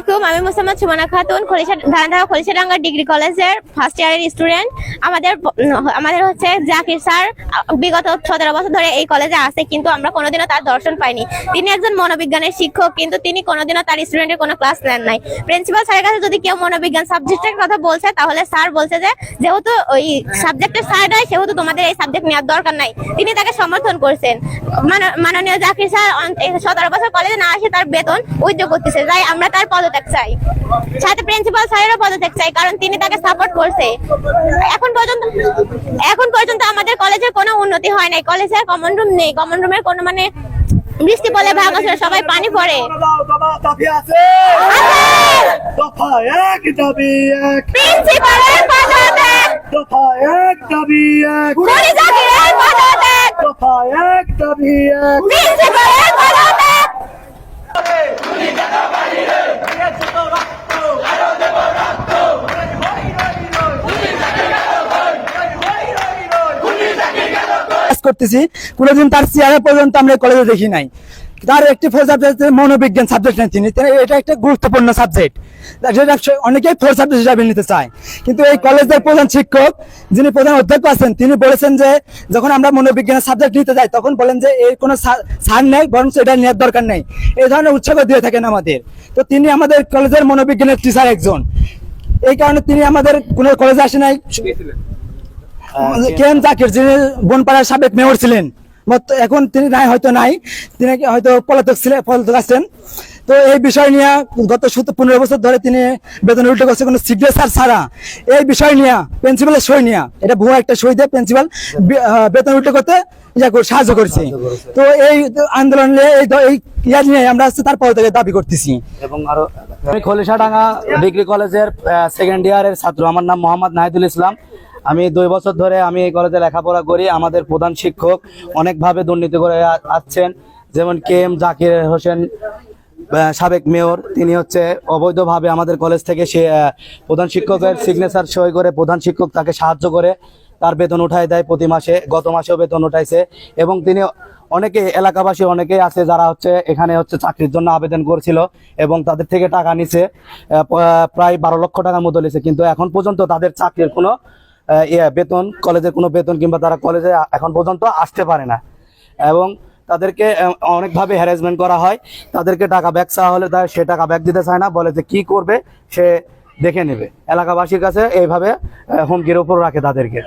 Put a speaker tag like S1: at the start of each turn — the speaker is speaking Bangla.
S1: আলাইকুম, আমি মোসাম্মদ সুমনা খাতুন, খলিশা ধানধারা খলিশাডাঙ্গা ডিগ্রি কলেজের ফার্স্ট ইয়ারের স্টুডেন্ট আমাদের আমাদের হচ্ছে জাকির স্যার বিগত সতেরো বছর ধরে এই কলেজে আছে, কিন্তু আমরা কোনোদিনও তার দর্শন পাইনি। তিনি একজন মনোবিজ্ঞানের শিক্ষক, কিন্তু তিনি কোনোদিনও তার স্টুডেন্টের কোনো ক্লাস নেন নাই। প্রিন্সিপাল স্যারের কাছে যদি কেউ মনোবিজ্ঞান সাবজেক্টের কথা বলছে, তাহলে স্যার বলছে যে, যেহেতু ওই সাবজেক্টের স্যার নয় সেহেতু তোমাদের এই সাবজেক্ট নেওয়ার দরকার নাই। তিনি তাকে সমর্থন করছেন। মান- মাননীয় জাকির স্যার সতেরো বছর কলেজে না আসে তার বেতন উদ্যোগ করতেছে। তাই আমরা তার পদত্যাগ চাই। সাথে প্রিন্সিপাল স্যারেরও পদত্যাগ চাই কারণ তিনি তাকে সাপোর্ট করছে। এখন পর্যন্ত এখন পর্যন্ত আমাদের কলেজের কোনো উন্নতি হয় নাই। কলেজের কমন রুম নেই। কমন রুমের কোনো মানে বৃষ্টি পড়লে ভাঙা ছিল, সবাই পানি পড়ে।
S2: আছে এক দাবি এক
S1: প্রিন্সিপালের পদত্যাগ!
S2: দফা এক দাবি এক
S1: খুনি জাকিরের পদত্যাগ!
S2: দফা এক দাবি এক
S1: প্রিন্সিপালের পদত্যাগ!
S3: করতেছি। কোনোদিন তার চেয়ারে পর্যন্ত আমরা কলেজে দেখি নাই। তার একটি ফোর সাবজেক্ট মনোবিজ্ঞান সাবজেক্ট নেন তিনি। এটা একটা গুরুত্বপূর্ণ সাবজেক্ট অনেকেই ফোর সাবজেক্ট হিসাবে নিতে চায়। কিন্তু এই কলেজের প্রধান শিক্ষক, যিনি প্রধান অধ্যক্ষ আছেন, তিনি বলেছেন যে, যখন আমরা মনোবিজ্ঞানের সাবজেক্ট নিতে যাই, তখন বলেন যে, এর কোনো সার নেই বরং এটা নেওয়ার দরকার নেই। এই ধরনের উৎসাহ দিয়ে থাকেন আমাদের। তো তিনি আমাদের কলেজের মনোবিজ্ঞানের টিচার একজন। এই কারণে তিনি আমাদের কোনো কলেজে আসে নাই। কে জাকির যিনি বনপাড়ার সাবেক মেয়র ছিলেন এখন তিনি নাই হয়তো নাই তিনি হয়তো পলাতক ছিলেন পলাতক আছেন। তো এই বিষয় নিয়ে গত পনেরো বছর ধরে তিনি বেতন উল্টো করছে কোনো সিগনেচার ছাড়া। এই বিষয় নিয়ে প্রিন্সিপালের সই নিয়ে এটা ভুয়া একটা সই দিয়ে প্রিন্সিপাল বেতন উল্টো করতে ইয়া করে- সাহায্য করছে। তো এই আন্দোলন নিয়ে এই ইয়া নিয়ে আমরা হচ্ছে তার থেকে দাবি করতেছি।
S4: এবং আরও খলিশাডাঙ্গা ডিগ্রি কলেজের সেকেন্ড ইয়ারের ছাত্র। আমার নাম মোহাম্মদ নাহিদুল ইসলাম। আমি দুই বছর ধরে আমি এই কলেজে লেখাপড়া করি। আমাদের প্রধান শিক্ষক অনেকভাবে দুর্নীতি করে আসছেন। যেমন কে এম জাকির হোসেন সাবেক মেয়র, তিনি হচ্ছে অবৈধভাবে আমাদের কলেজ থেকে সে প্রধান শিক্ষকের সিগনেচার সই করে প্রধান শিক্ষক তাকে সাহায্য করে তার বেতন উঠায় দেয় প্রতি মাসে, গত মাসেও বেতন উঠাইছে। এবং তিনি অনেকে এলাকাবাসী অনেকেই আছে যারা হচ্ছে এখানে হচ্ছে চাকরির জন্য আবেদন করছিল এবং তাদের থেকে টাকা নিছে। প্রায় বারো লক্ষ টাকার মতো নিছে। কিন্তু এখন পর্যন্ত তাদের চাকরির কোনো বেতন, কলেজের কোনো বেতন কিংবা তারা কলেজে এখন পর্যন্ত আসতে পারে না। এবং তাদেরকে অনেকভাবে হ্যারাসমেন্ট করা হয়। তাদেরকে টাকা ব্যাগ চাওয়া হলে তারা সে টাকা ব্যাগ দিতে চায় না, বলে যে কী করবে সে দেখে নেবে। এলাকাবাসীর কাছে এইভাবে হুমকির ওপর রাখে তাদেরকে।